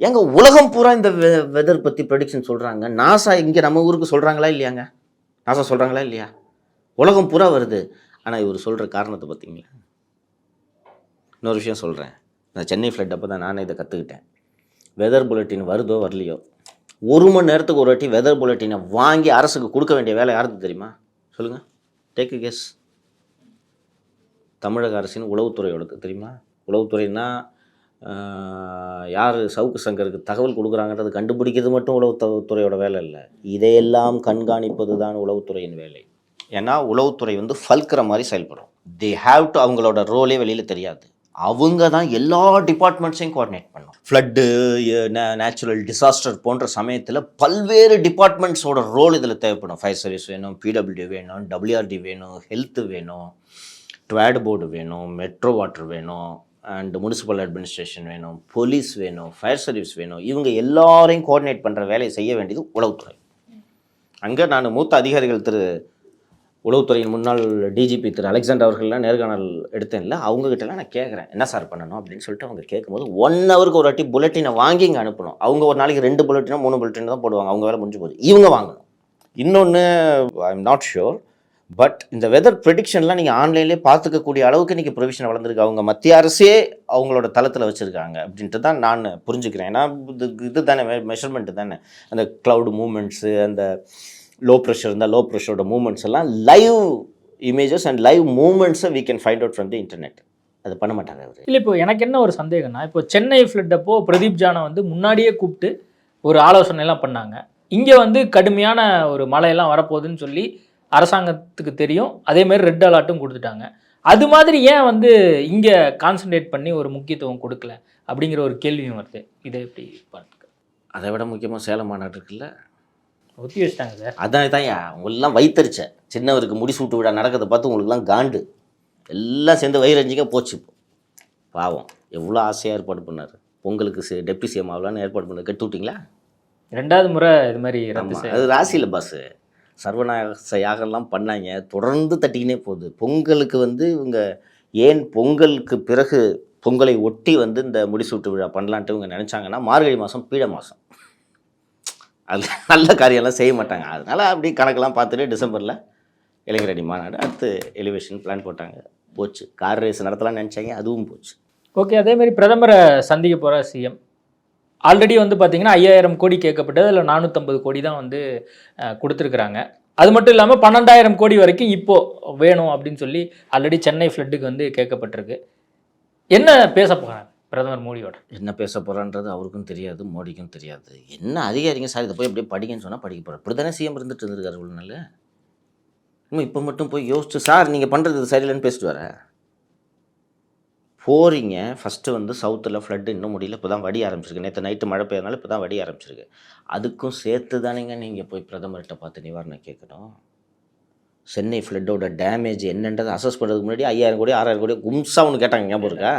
ஏங்க உலகம் பூரா இந்த வெதர் பற்றி ப்ரெடிக்ஷன் சொல்கிறாங்க நாசா இங்கே நம்ம ஊருக்கு சொல்கிறாங்களா இல்லையாங்க? நாசா சொல்கிறாங்களா இல்லையா? உலகம் பூரா வருது. ஆனால் இவர் சொல்கிற காரணத்தை பார்த்தீங்களா இன்னொரு விஷயம் சொல்கிறேன் நான் சென்னை ஃப்ளட் அப்போ தான் நானே இதை கற்றுக்கிட்டேன் வெதர் புல்லட்டின் வருதோ வரலையோ? ஒரு மணி நேரத்துக்கு ஒரு வாட்டி வெதர் புல்லட்டினை வாங்கி அரசுக்கு கொடுக்க வேண்டிய வேலை யாருக்கு தெரியுமா? சொல்லுங்கள் டேக் கெஸ் தமிழக அரசின் உளவுத்துறையோடது தெரியுமா? உளவுத்துறைன்னா யார் சவுக்கு சங்கருக்கு தகவல் கொடுக்குறாங்கன்றது கண்டுபிடிக்கிறது மட்டும் உளவுத்துறையோட வேலை இல்லை. இதையெல்லாம் கண்காணிப்பது தான் உளவுத்துறையின் வேலை. ஏன்னா உளவுத்துறை வந்து ஃபல்கிற மாதிரி செயல்படும். தே ஹாவ் டு அவங்களோட ரோலே வெளியில் தெரியாது. அவங்க தான் எல்லா டிபார்ட்மெண்ட்ஸையும் கோஆர்டினேட் பண்ணும். ஃப்ளட்டு நேச்சுரல் டிசாஸ்டர் போன்ற சமயத்தில் பல்வேறு டிபார்ட்மெண்ட்ஸோட ரோல் இதில் தேவைப்படும். ஃபயர் சர்வீஸ் வேணும் பிடபிள்யூ வேணும் டபிள்யூஆர்டி வேணும் ஹெல்த்து வேணும் ட்வேட் போர்டு வேணும் மெட்ரோ வாட்டர் வேணும் அண்ட் முனிசிபல் அட்மினிஸ்ட்ரேஷன் வேணும் போலீஸ் வேணும் ஃபயர் சர்வீஸ் வேணும் இவங்க எல்லாரையும் கோஆர்டினேட் பண்ணுற வேலையை செய்ய வேண்டியது உளவுத்துறை. அங்கே நான் மூத்த அதிகாரிகள் திரு உளவுத்துறையின் முன்னாள் டிஜிபி திரு அலெக்சாண்டர் அவர்கள்லாம் நேர்காணல் எடுத்தேன்ல அவங்ககிட்டலாம் நான் கேட்குறேன் என்ன சார் பண்ணணும்? அப்படின்னு சொல்லிட்டு அவங்க கேட்கும்போது ஒன் ஹவருக்கு ஒரு வாட்டி புல்லட்டினை வாங்கி இங்கே அனுப்பணும். அவங்க ஒரு நாளைக்கு ரெண்டு புல்லட்டினோ மூணு புல்லட்டினோ தான் போடுவாங்க. அவங்க வேலை முடிஞ்சு போகுது. இவங்க வாங்கணும். இன்னொன்று I am not sure but இந்த வெதர் ப்ரெடிக்ஷன்லாம் நீங்கள் ஆன்லைன்லேயே பார்த்துக்கக்கூடிய அளவுக்கு இன்றைக்கி ப்ரொவிஷன் வளர்ந்துருக்கு. அவங்க மத்திய அரசே அவங்களோட தளத்தில் வச்சுருக்காங்க அப்படின்ட்டு தான் நான் புரிஞ்சுக்கிறேன். ஏன்னா இது இது தானே மெஷர்மெண்ட்டு தானே. அந்த க்ளவுட் மூமெண்ட்ஸு அந்த லோ ப்ரெஷர் இருந்தால் லோ ப்ரெஷரோட மூமெண்ட்ஸ் எல்லாம் live images and live மூமெண்ட்ஸை we can find out from the internet அது பண்ண மாட்டாங்க அவர். இல்லை இப்போ எனக்கு என்ன ஒரு சந்தேகம்னா இப்போ சென்னை ஃப்ளட் அப்போ பிரதீப் ஜானை வந்து முன்னாடியே கூப்பிட்டு ஒரு ஆலோசனை எல்லாம் பண்ணாங்க. இங்கே வந்து கடுமையான ஒரு மழையெல்லாம் வரப்போகுதுன்னு சொல்லி அரசாங்கத்துக்கு தெரியும். அதே மாதிரி ரெட் அலர்ட்டும் கொடுத்துட்டாங்க. அது மாதிரி ஏன் வந்து இங்கே கான்சென்ட்ரேட் பண்ணி ஒரு முக்கியத்துவம் கொடுக்கல? அப்படிங்கிற ஒரு கேள்வியும் வருது. இதை எப்படி பார்த்துக்க? அதை விட முக்கியமாக சேலம் மாநாடு இருக்குல்ல? ஒத்தி வச்சிட்டாங்க சார். அதான் தான்யா உங்களெல்லாம் வைத்தறிச்ச. சின்னவருக்கு முடிசூட்டு விழா நடக்கிறத பார்த்து உங்களுக்குலாம் காண்டு. எல்லாம் சேர்ந்து வயிறஞ்சிக்க போச்சு பாவம். எவ்வளோ ஆசையாக ஏற்பாடு பண்ணார். பொங்கலுக்கு டெப்டி சிஎம் ஆகலான்னு ஏற்பாடு பண்ண கெட்டு விட்டிங்களா? ரெண்டாவது முறை இது மாதிரி அது ராசியில் பாஸு சர்வநாயக பண்ணாங்க. தொடர்ந்து தட்டிக்கினே போகுது. பொங்கலுக்கு வந்து இவங்க ஏன் பொங்கலுக்கு பிறகு பொங்கலை ஒட்டி வந்து இந்த முடிசூட்டு விழா பண்ணலான்ட்டு இவங்க நினச்சாங்கன்னா மார்கழி மாதம் பீட மாதம் அது நல்ல காரியம்லாம் செய்ய மாட்டாங்க. அதனால் அப்படி கணக்கெல்லாம் பார்த்துட்டு டிசம்பரில் இளைஞரணி மாநாடு அடுத்து எலிவேஷன் பிளான் போட்டாங்க. போச்சு. கார் ரேஸ் நடத்தலாம்னு நினச்சாங்க. அதுவும் போச்சு. ஓகே அதே மாதிரி பிரதமரை சந்திக்க போகிற சிஎம். ஆல்ரெடி வந்து பார்த்தீங்கன்னா ஐயாயிரம் கோடி கேட்கப்பட்டது. அதில் நானூற்றம்பது கோடி தான் வந்து கொடுத்துருக்குறாங்க. அது மட்டும் இல்லாமல் பன்னெண்டாயிரம் கோடி வரைக்கும் இப்போது வேணும் அப்படின்னு சொல்லி ஆல்ரெடி சென்னை ஃப்ளட்டுக்கு வந்து கேட்கப்பட்டிருக்கு. என்ன பேச போகிறாங்க பிரதமர் மோடியோட? என்ன பேச போகிறான்றது அவருக்கும் தெரியாது மோடிக்கும் தெரியாது. என்ன அதிகாரிங்க சார்? இதை போய் அப்படியே படிக்கன்னு சொன்னால் படிக்க போகிறார் இப்படி தானே சிஎம் இருந்துட்டு இருந்திருக்காரு இவ்வளோ நாள்? இன்னும் இப்போ மட்டும் போய் யோசிச்சு சார் நீங்கள் பண்ணுறது சரியில்லைன்னு பேசிட்டு வர. போகிறீங்க ஃபஸ்ட்டு வந்து சவுத்தில் ஃப்ளட்டு இன்னும் முடியல. இப்போ தான் வடி ஆரம்பிச்சிருக்கு. நேற்று நைட்டு மழை பெய்யறதுனால இப்போ தான் வடி ஆரம்பிச்சிருக்கு. அதுக்கும் சேர்த்து தானேங்க நீங்கள் போய் பிரதமர்கிட்ட பார்த்து நிவாரணம் கேட்கணும். சென்னை ஃப்ளட்டோட டேமேஜ் என்னன்றதை அசஸ் பண்ணுறதுக்கு முன்னாடி ஐயாயிரம் கோடி ஆறாயிரம் கோடி கும்சா ஒன்று கேட்டாங்க. ஞாபகம் இருக்கா?